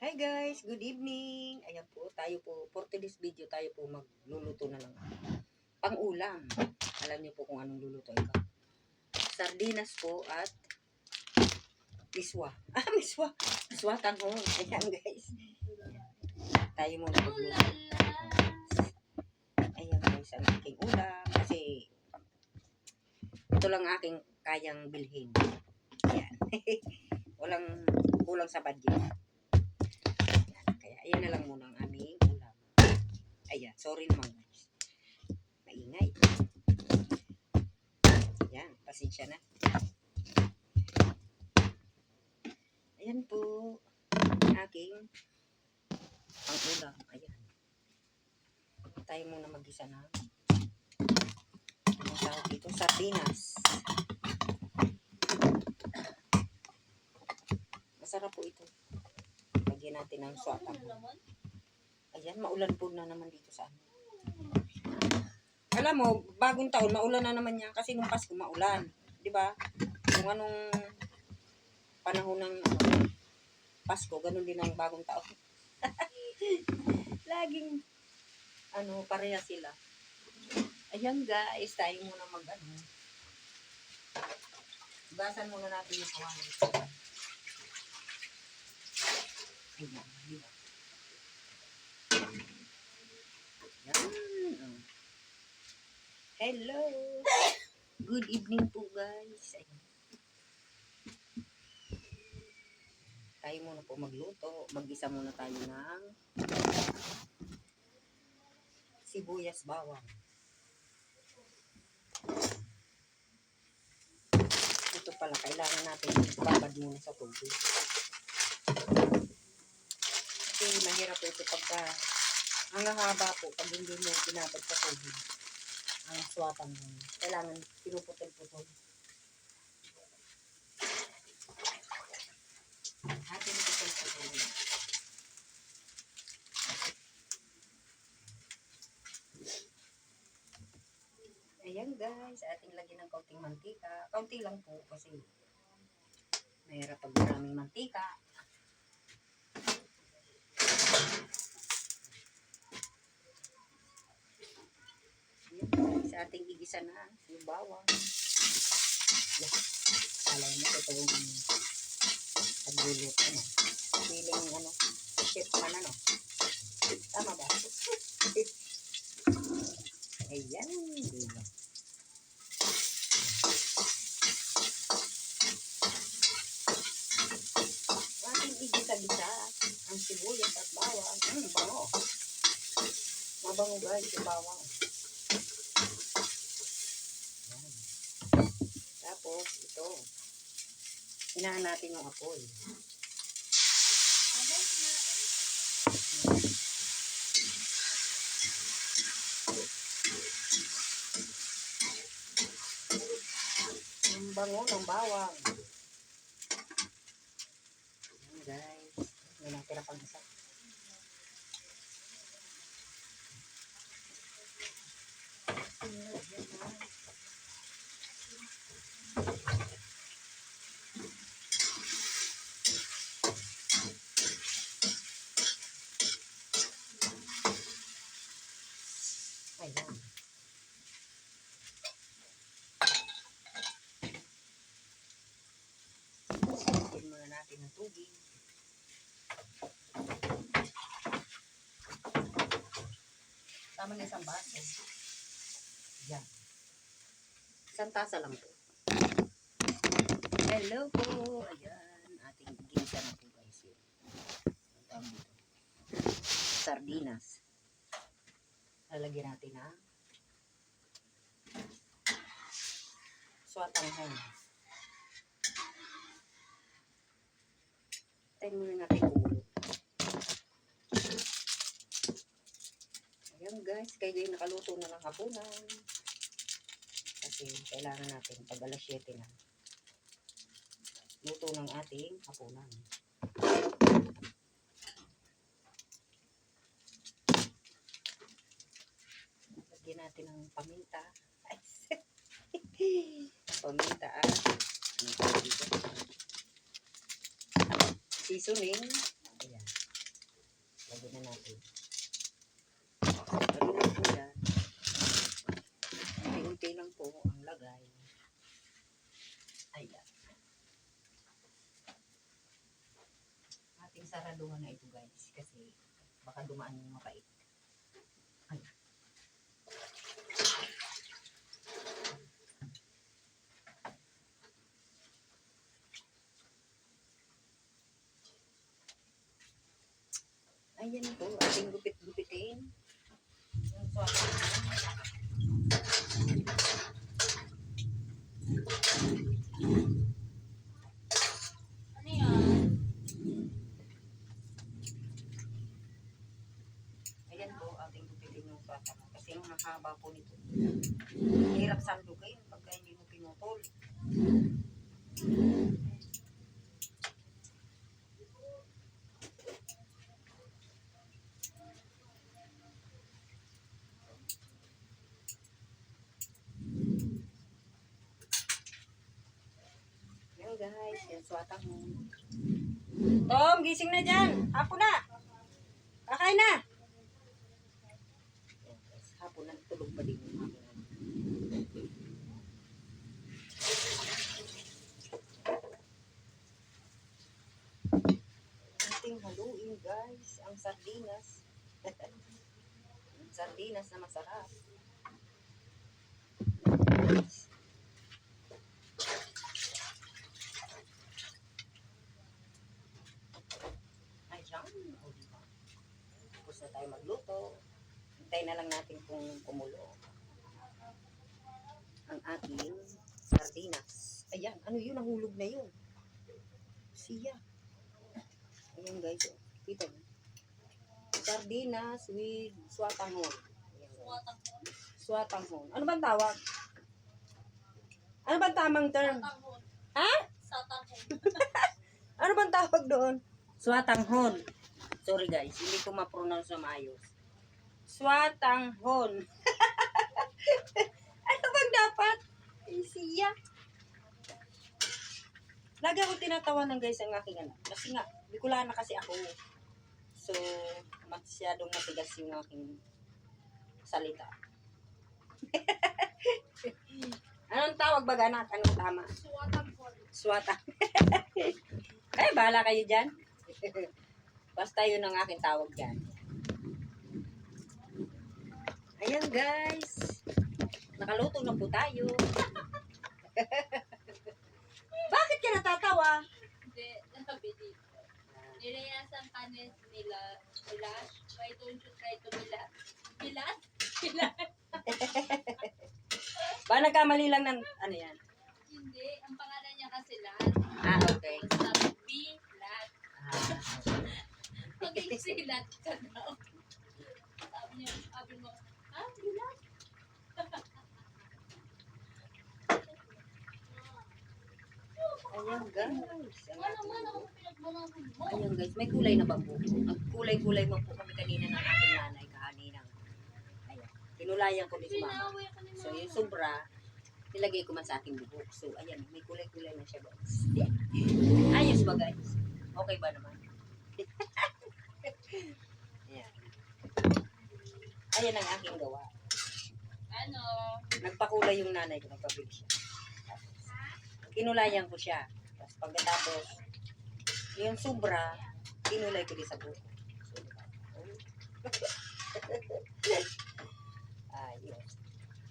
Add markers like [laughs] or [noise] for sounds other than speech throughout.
Hi guys, good evening. Ayan po, tayo po, for today's video, tayo po magluluto na lang. Pang-ulam. Alam niyo po kung anong luluto ito. Sardinas po at miswa. [laughs] Ah, miswa. Miswa tanghong. Ayan guys. Tayo muna magluluto. Ayan guys, ang aking ulam. Kasi, ito lang aking kayang bilhin. Ayan. [laughs] Walang kulang sa budget. Ayan na lang muna ang aming ulam. Ayan, sorry naman. Maingay. Ayan, pasensya na. Ayan po. Aking ang ulam. Ayan. Tayo muna mag-isa na. Ano tawag dito? Sardinas. Masarap po ito. Lagyan natin ng swatang. Ayan, maulan po na naman dito sa amin. Alam mo, bagong taon, maulan na naman yan. Kasi nung Pasko, maulan. Di ba? Kung anong panahon ng ano, Pasko, ganun din ang bagong taon. [laughs] Laging, ano, pareha sila. Ayan guys, tayo muna mag, ano, basan muna natin yung kawalan. Yan. Hello. Good evening po guys. Ayan. Tayo muna po magluto. Mag-isa muna tayo ng sibuyas bawang. Ito pala, kailangan natin babad muna sa tubig. Kasi mahirap po ito pagka ang haba po pag hindi mo binabad sa tubig. Ang swatan mo. Kailangan pinuputol-putol. Atin putol-putol. Ayan guys, ating lagyan ng kaunting mantika. Kaunti lang po kasi mahirap pag maraming mantika. Ayan, sa ating igisa na yung bawang. Yes. Alam mo, ito yung pagluluto. Ano. Feeling ano, chef man ano. Tama ba? [laughs] Ayan. Ating igisa-gisa ang sibuyas at bawang. Mm, bango. Mabango guys yung bawang. Yan. Tapos, ito. Hinaan natin yung apoy. Ang bango ng bawang. Yan guys. May natira pang isa. Ayan. Lagyan muna natin tubig. Tama na isang baso. Yan. Isang tasa lang po. Hello po. Ayan. Ating ginisa na po guys. Sardinas. Lalagyan natin ng swatang hen. Tayo muna natin kumulo. Ayan guys, kayo yung nakaluto na ng hapunan. Kasi kailangan natin pag alas 7 na. Luto ng ating hapunan. Lagyan natin ng paminta. [laughs] Paminta at ano tawag dito? Seasoning. Ayan. Lagyan na natin. Lagyan na po yan. Unti-unti lang po ang lagay. Ayan. Ating saraduhan na ito guys. Kasi baka dumaan yung mapait. Ayan po, ating gupit-gupitin. Yung na. Ano yan? Ayan po, ating gupitin yung na. Kasi yung mahaba po nito. Hirap sandukin pagka hindi mo pinutol. Tom, gising na dyan. Hapon na. Kakain na. Hapon na, tulog pa din. Ating haluin guys, ang sardinas. [laughs] sardinas na masarap. Ayan. O, diba? Tapos na tayo magluto. Hintay na lang natin kung kumulo. Ang ating sardinas. Ayan, ano yun? Nahulog na yun. Siya. Ayan guys. oh. Kita mo. Sardinas with swatanghon. Swatanghon. Ano bang tawag? Ano bang tamang term? Satanghon. Ha? Satanghon. [laughs] Ano bang tawag doon? Swatanghon. Sorry guys, hindi ko ma-pronounce na maayos. Swatanghon. [laughs] ano bang dapat? Siya. Lagi ako tinatawanan guys ang aking anak. Kasi nga, Bicolana kasi ako. So, masyadong matigas yung aking salita. [laughs] Anong tawag ba anak? Anong tama? Suwatanghon. Swata. [laughs] Ay, bahala kayo dyan. Basta yun ang aking tawag dyan. Ayan guys. Nakaluto na po tayo. [laughs] Bakit ka natatawa? Hindi, nakabili. Nilayasan ka ni- nila, nila, why don't you try to mila, milat? [laughs] Milat? Ba nagkamali lang ng ano yan? Hindi, ang pangalan niya kasi Lat. Ah, okay. Sabi, Bilat. Ah, Silat ka daw. Sabi niya, sabi mo, ah, Bilat? ayan guys. Ang? Ayun guys, may kulay na ba po? Nagkulay-kulay man po kami kanina ng aking nanay kahaninang. Ayan. Tinulayan ko din si mama. Ni So yung sobra, nilagay ko man sa ating bubuk. So ayan, may kulay-kulay na siya guys. Ayos ba guys? Okay ba naman? [laughs] ayan. Ayan ang aking gawa. Ano? Nagpakulay yung nanay ko, nagpabili siya. Tapos, kinulayan ko siya. Tapos pagkatapos, yung sobra, kinulay ko din sa buko. [laughs] Ayos.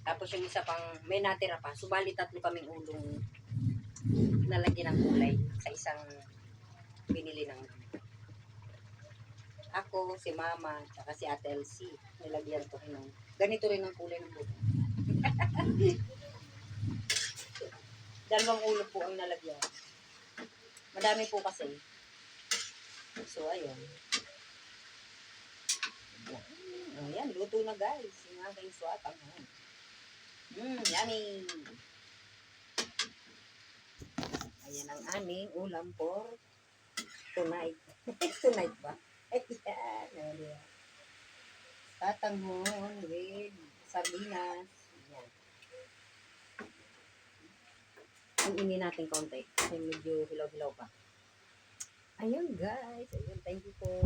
Tapos yung isa pang, may natira pa. Subali tatlo kaming ulong nalagyan ng kulay sa isang binili ng ako, si Mama, tsaka si Ate Elsie. Nilagyan rin ng, ganito rin ang kulay ng buko. [laughs] Dalawang ulo po ang nalagyan. Madami po kasi. So, ayun. Yan. Ayan, luto na guys. Yung aking swatang. Mmm, yummy. Ayan ang aming ulam for tonight. [laughs] tonight ba? Ayan. Ayan. Tatanghon with sardinas. Ayan. Ang ini natin konti. Kasi medyo hilaw-hilaw pa. Ayun guys. Ayun, thank you po.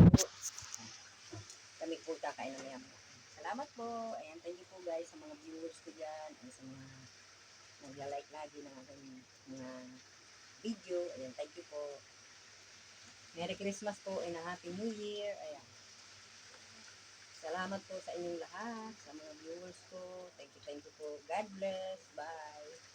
Salamat po. Ayan, thank you po guys sa mga viewers ko dyan. Ayan, sa mga nagla-like lagi ng aking mga video. Ayan, thank you po. Merry Christmas po and a Happy New Year. Ayan. Salamat po sa inyong lahat, sa mga viewers ko. Thank you, thank you po. God bless.